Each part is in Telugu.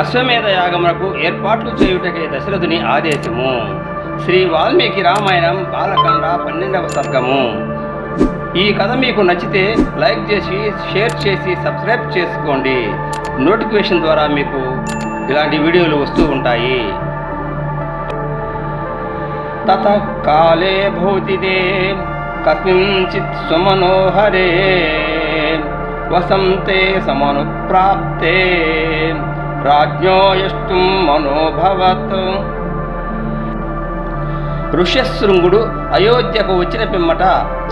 అశ్వమేధ యాగమునకు ఏర్పాట్లు చేయుటకే దశరథుని ఆదేశము. శ్రీ వాల్మీకి రామాయణం బాలకాండ పన్నెండవ సర్గము ఈ కథ మీకు నచ్చితే లైక్ చేసి షేర్ చేసి సబ్స్క్రైబ్ చేసుకోండి. నోటిఫికేషన్ ద్వారా మీకు ఇలాంటి వీడియోలు వస్తూ ఉంటాయి. తత కాలే భూతిదే కస్మించిత్ సుమనోహరే వసంతే సమనుప్రాప్తే. రాజ్ఞో యష్టుం మనోభవత్ ఋష్యశృంగుడు అయోధ్యకు వచ్చిన పిమ్మట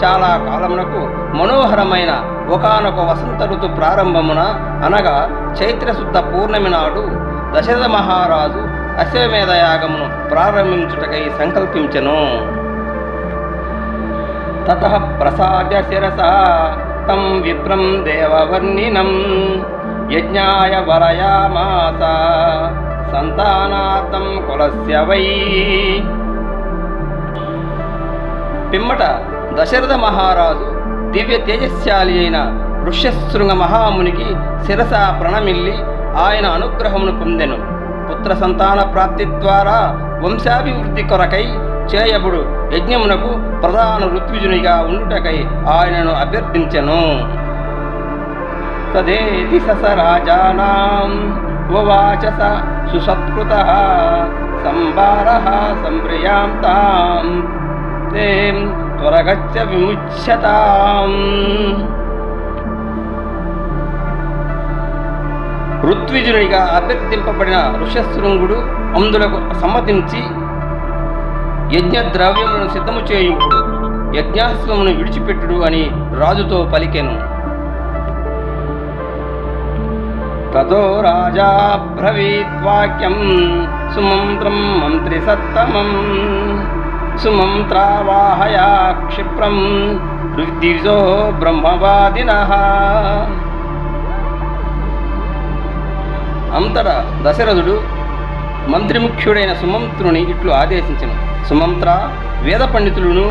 చాలా కాలమునకు మనోహరమైన ఒకానొక వసంత ఋతు ప్రారంభమున అనగా చైత్రశుద్ధ పూర్ణమి నాడు దశరథ మహారాజు అశ్వమేధ యాగమును ప్రారంభించుటకై సంకల్పించెను. తత ప్రసాద్య శిరస తం విప్రం దేవవర్ణినం యజ్ఞాయ వరయామాస. సంతానార్థం కులస్య వై. పిమ్మట దశరథ మహారాజు దివ్య తేజస్శాలి అయిన ఋష్యశృంగ మహామునికి శిరస ప్రణమిల్లి ఆయన అనుగ్రహమును పొందెను. పుత్ర సంతాన ప్రాప్తి ద్వారా వంశాభివృద్ధి కొరకై చేయబడు యజ్ఞమునకు ప్రధాన ఋత్విజునిగా ఉండుటకై ఆయనను అభ్యర్థించెను. తదేతి ససరాజానాం. ఉవాచ స సుసత్కృత సంబార సంప్రియాం తాం తే త్వరగచ్చ విముచ్యతాం. ఋత్విజునిగా అభ్యర్థింపబడిన ఋషశృంగుడు అందులకు సమ్మతించి యజ్ఞ ద్రవ్యములను సిద్ధము చేయుడు యజ్ఞాశ్వమును విడిచిపెట్టుడు అని రాజుతో పలికెను. తతో రాజా బ్రవీద్వాక్యం సుమంత్రం మంత్రి సత్తమం సుమంత్రావాహయా క్షిప్రం ఋద్విజో బ్రహ్మవాదిన అంతటా దశరథుడు మంత్రిముఖ్యుడైన సుమంత్రుని ఇట్లు ఆదేశించను. సుమంత్ర వేద పండితులను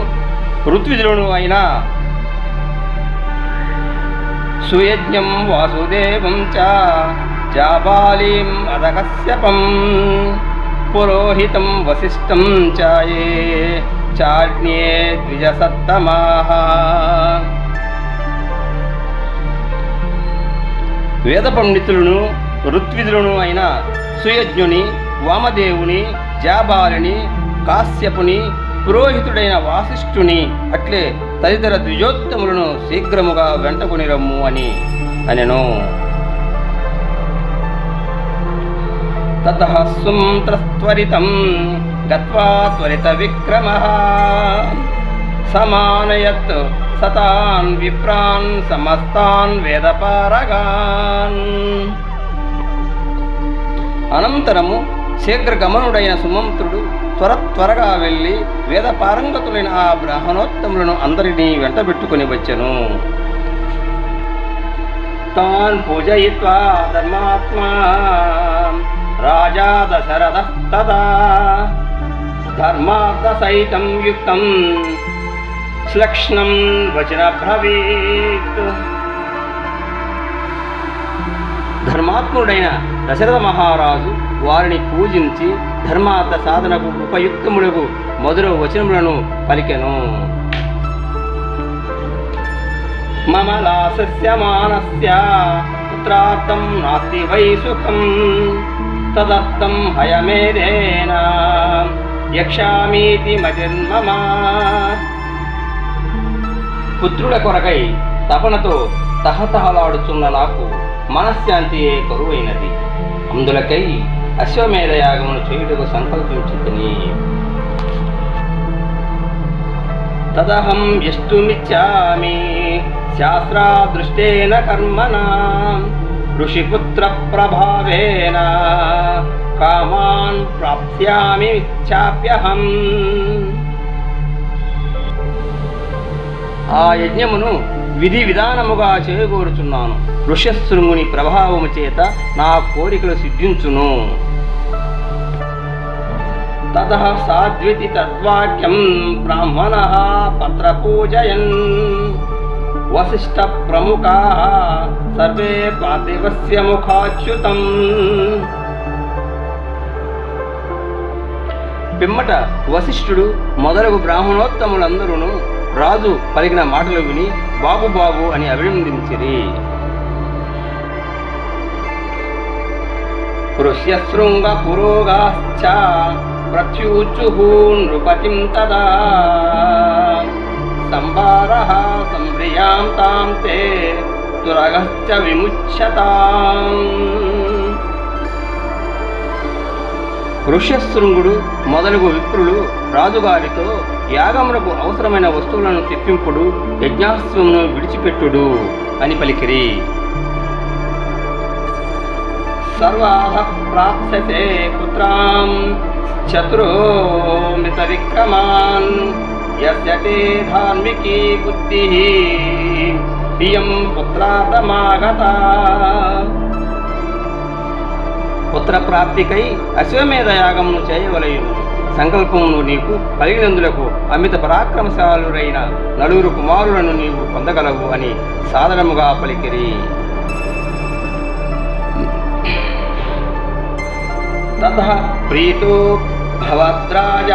ఋత్విజులను అయినా సుయజ్ఞం వాసుదేవం చ జాబాలీం అదకశ్యపం పురోహితం వసిష్టం చాయే చాజ్ఞే ద్విజసత్తమా వేద పండితులను ఋత్విజులను అయిన సుయజ్ఞుని వామదేవుని జాబాలిని కాశ్యపుని పురోహితుడైన వాసిష్ఠుని అట్లే తదితర ద్విజోత్తములను శీఘ్రముగా వెంటకొని రమ్ము అని అనెను. తత సుంత్రస్త్వరితం గత్వా త్వరిత విక్రమ. సమానయత్ సతాన్ విప్రాన్ సమస్తాన్ వేదపారగాన్. అనంతరము శీఘ్రగమనుడైన సుమంత్రుడు త్వర త్వరగా వెళ్ళి వేద పారంగతులైన ఆ బ్రాహ్మణోత్తములను అందరినీ వెంటబెట్టుకుని వచ్చెను. తాన్ పూజయిత్వా ధర్మాత్మా. రాజా దశరథ తదా. ధర్మార్థ సైతం యుక్తం. శ్లక్ష్ణం వచన బ్రవీత్. ధర్మాత్ముడైన దశరథ మహారాజు వారిని పూజించి ధర్మార్థ సాధనకు ఉపయుక్తములకు మొదలు వచనములను పలికెను. మమ లాసస్య మానస్య పుత్రార్థం నాస్తి వై సుఖం. తదర్థం హయమేదేన యక్షామీతి మతిర్మమ పుత్రుల కొరకై తపనతో తహతహలాడుచున్న నాకు మనశ్శాంతియే కరువైనది. అందులకై అశ్వమేధ యాగమును చేయుటకు సంకల్పించుకుని. తదహం యష్టుమిచ్చామి శాస్త్రాదృష్టేన కర్మణ. ఋషిపుత్ర ప్రభావేన. కామాన్ ప్రాప్స్యామి ఇచ్చాప్యహం ఆ యజ్ఞమును విధి విధానముగా చేయగోరుచున్నాను ఋషశృముని ప్రభావము చేత నా కోరికలు సిద్ధించును. తత సాద్వితి తద్వాక్యం బ్రాహ్మణ పత్ర పూజయన్ వశిష్ట ప్రముఖ సర్వే పాతివస్య ముఖాచ్యుతం. పిమ్మట వశిష్ఠుడు మొదలగు బ్రాహ్మణోత్తములందరూ రాజు పలికిన మాటలు విని బాబు బాబు అని అభినందించిరి. ఋష్యశృంగ పురోగాశ్చ ప్రత్యూచుః నృపతిం తదా. సంభారः సంభ్రియాం తాం తే దురగశ్చ విముచ్యతాం. ఋష్యశృంగుడు మొదలగు విప్రులు రాజుగారితో యాగములకు అవసరమైన వస్తువులను తెప్పింపుడు యజ్ఞాస్త్రమును విడిచిపెట్టుడు అని పలికిరి. సర్వాహ ప్రాప్సతే పుత్రాం చతురోమిత విక్రమాన్ యస్య తే ధార్మికీ బుద్ధి ఇయం పుత్రార్థమాగత. పుత్రప్రాప్తికై అశ్వమేధ యాగమును చేయవలయును. సంకల్పమును నీకు కలిగినందులకు అమిత పరాక్రమశాలురైన నలుగురు కుమారులను నీవు పొందగలవు అని సాధారణముగా పలికిరి. తత ప్రీతో భవద్రాజ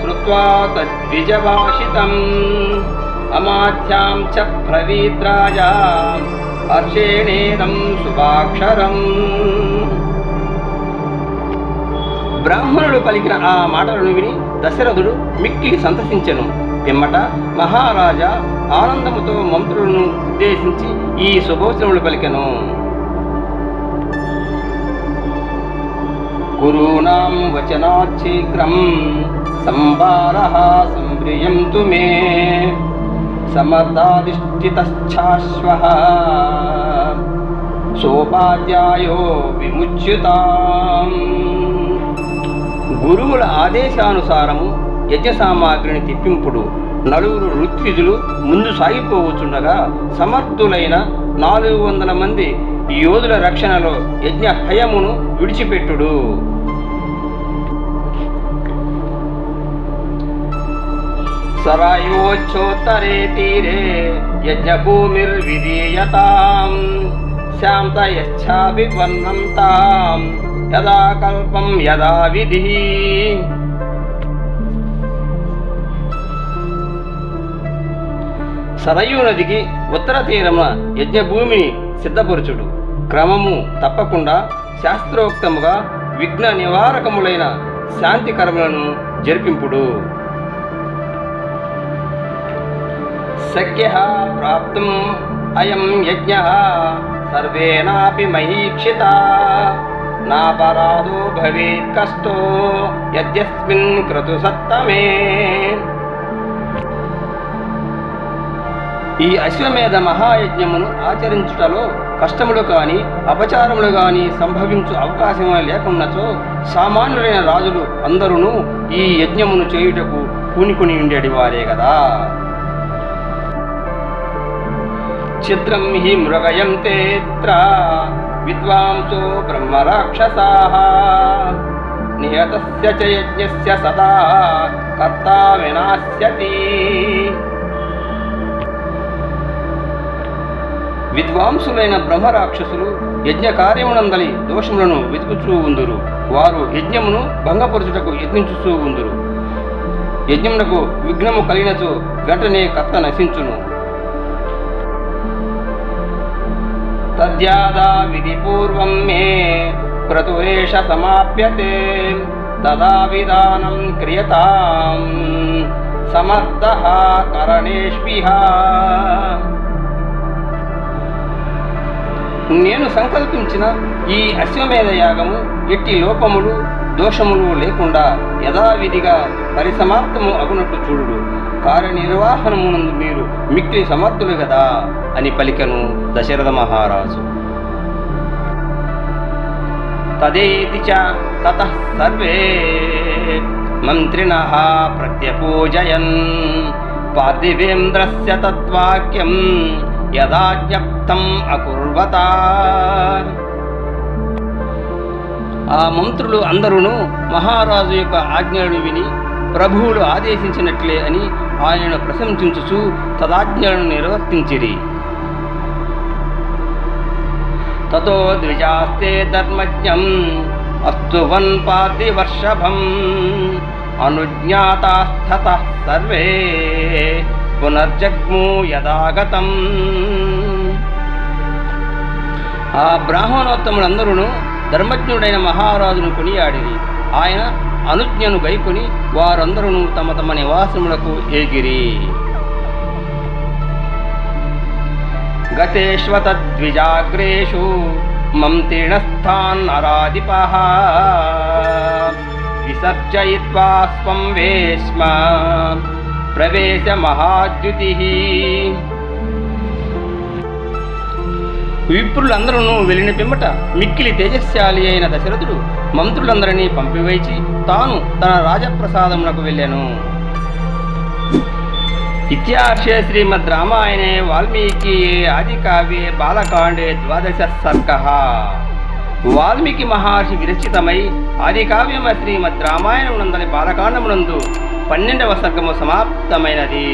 శ్రువా తద్విజభాషితం అమాధ్యాం చ బ్రవీద్రాజా హర్షేణేదం శుభాక్షరం. బ్రాహ్మణుడు పలికిన ఆ మాటలను విని దశరథుడు మిక్కిలి సంతసించెను. పిమ్మట మహారాజా ఆనందముతో మంత్రులను ఉద్దేశించి ఈ శుభోచనములు పలికెను. గురూణాం వచనాత్ శీఘ్రం సంవారః సంప్రియంతు మే సమర్థాధిష్ఠితశ్చాశ్వః. సోపాధ్యాయో విముచ్యుతాం. గురువుల ఆదేశానుసారము యజ్ఞ సామాగ్రిని తిప్పింపుడు నలుగురు ఋత్విజులు ముందు సాగిపోవచ్చుండగా సమర్థులైన నాలుగు వందల మంది యోధుల రక్షణలో యజ్ఞ హయమును విడిచిపెట్టుడు. సరాయోచ్చోత్తరే తీరే యజ్ఞభూమిర్విధీయతాం శాంతయశ్చాభివర్ణం తాం యదా కల్పం యదా విధి. సరయూ నదికి ఉత్తర తీరమున యజ్ఞభూమిని సిద్ధపరచుడు. క్రమము తప్పకుండా శాస్త్రోక్తముగా విఘ్న నివారకములైన శాంతి కర్మలను జరిపింపుడు. శక్య ప్రాప్తం అయం యజ్ఞ. సర్వేనాపి మహీక్షిత. నాపరాధో భవేత్ కష్టో యద్యస్మిన్ క్రతు సత్తమే ఈ అశ్వమేధ మహాయజ్ఞమును ఆచరించుటలో కష్టములు కాని అపచారములు కాని సంభవించు అవకాశం లేకున్నచో సామాన్యులైన రాజులు అందరూ ఈ యజ్ఞమును చేయుటకు పూనుకుని ఉండేటి వారే కదా ఛిద్రం హి మృగయం తేత్ర విద్వాంసో బ్రహ్మరాక్షసా నియతస్య చ సదా కర్త వినాశ్యతి విద్వాంసులైన బ్రహ్మరాక్షసులు యజ్ఞ కార్యమునందలి దోషములను వెతుకుచూ ఉందురు. వారు యజ్ఞమును భంగపరుచుటకు యత్నించుచూ ఉందురు. యజ్ఞమునకు విఘ్నము కలిగినచో వెంటనే కర్త నశించును. తద్యాదా విధి పూర్వం మే క్రతురేష సమాప్యతే తదా విధానం క్రియతాం సమర్థ కరణేష్విహ నేను సంకల్పించిన ఈ అశ్వమేధ యాగము ఎట్టి లోపములు దోషములు లేకుండా యథావిధిగా పరిసమాప్తము అగునట్లు చూడుడు. కార్యనిర్వహణమునందు మీరు మిక్కిలి సమర్థులు కదా అని పలికను దశరథ మహారాజు. తదేతి చ తత సర్వే మంత్రిణ ప్రత్యపూజయన్ పార్థివేంద్రస్య తద్వాక్యం యథాజ్ఞప్తం అకుర్వత. ఆ మంత్రులు అందరూ మహారాజు యొక్క ఆజ్ఞలను విని ప్రభువులు ఆదేశించినట్లే అని ఆయనను ప్రశంసించుచు తదాజ్ఞలను నిర్వర్తించిరి. తతో ద్విజాస్తే ధర్మజ్ఞం అస్తువన్ వన్ పార్థివర్షభం అనుజ్ఞాతాస్థత సర్వే పునర్జగ్ము యథాగతం ఆ బ్రాహ్మణోత్తములందరూ ధర్మజ్ఞుడైన మహారాజును కొనియాడిరి. ఆయన అనుజ్ఞను గైకొని వారందరూ తమ తమ నివాసములకు ఏగిరి గతేష్వతద్విజాగ్రేషు మంత్రిణస్థాన్నరాధిప విసర్జయిత్వా స్వం వేష్మ ప్రవేశ మహాద్యుతి విప్రులందరూ వెళ్ళిన పిమ్మట మిక్కిలి తేజస్శాలి అయిన దశరథుడు మంత్రులందరినీ పంపివేచి తాను తన రాజప్రసాదమునకు వెళ్ళాను. ఇత్యార్షే శ్రీమద్ రామాయణే వాల్మీకి ఆదికావ్యే బాలకాండే ద్వాదశ సర్గ. వాల్మీకి మహర్షి విరచితమై ఆదికావ్యమ శ్రీమద్ రామాయణమునందలి బాలకాండమునందు పన్నెండవ సర్గము సమాప్తమైనది.